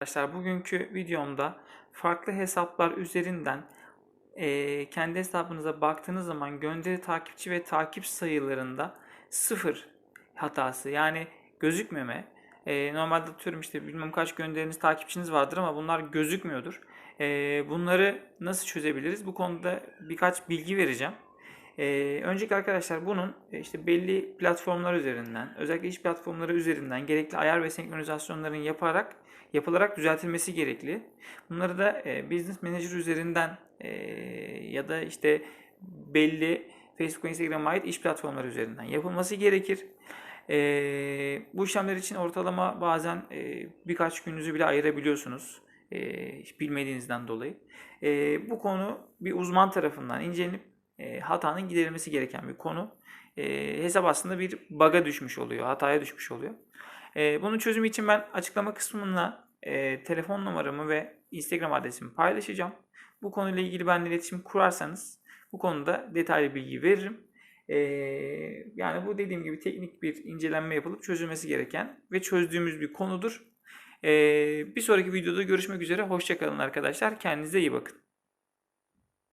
Arkadaşlar bugünkü videomda farklı hesaplar üzerinden eee, kendi hesabınıza baktığınız zaman gönderi takipçi ve takip sayılarında sıfır hatası yani gözükmeme. Eee, normalde atıyorum işte bilmem kaç gönderiniz takipçiniz vardır ama bunlar gözükmüyordur. Eee, bunları nasıl çözebiliriz? Bu konuda birkaç bilgi vereceğim. Ee, öncelikle arkadaşlar bunun e, işte belli platformlar üzerinden, özellikle iş platformları üzerinden gerekli ayar ve senkronizasyonların yaparak yapılarak düzeltilmesi gerekli. Bunları da e, Business Manager üzerinden e, ya da işte belli Facebook ve Instagram'a ait iş platformları üzerinden yapılması gerekir. E, bu işlemler için ortalama bazen e, birkaç gününüzü bile ayırabiliyorsunuz. E, bilmediğinizden dolayı. E, bu konu bir uzman tarafından incelenip e, hatanın giderilmesi gereken bir konu. E, hesap aslında bir bug'a düşmüş oluyor, hataya düşmüş oluyor. E, bunun çözümü için ben açıklama kısmına e, telefon numaramı ve Instagram adresimi paylaşacağım. Bu konuyla ilgili benimle iletişim kurarsanız bu konuda detaylı bilgi veririm. E, yani bu dediğim gibi teknik bir incelenme yapılıp çözülmesi gereken ve çözdüğümüz bir konudur. E, bir sonraki videoda görüşmek üzere. Hoşçakalın arkadaşlar. Kendinize iyi bakın.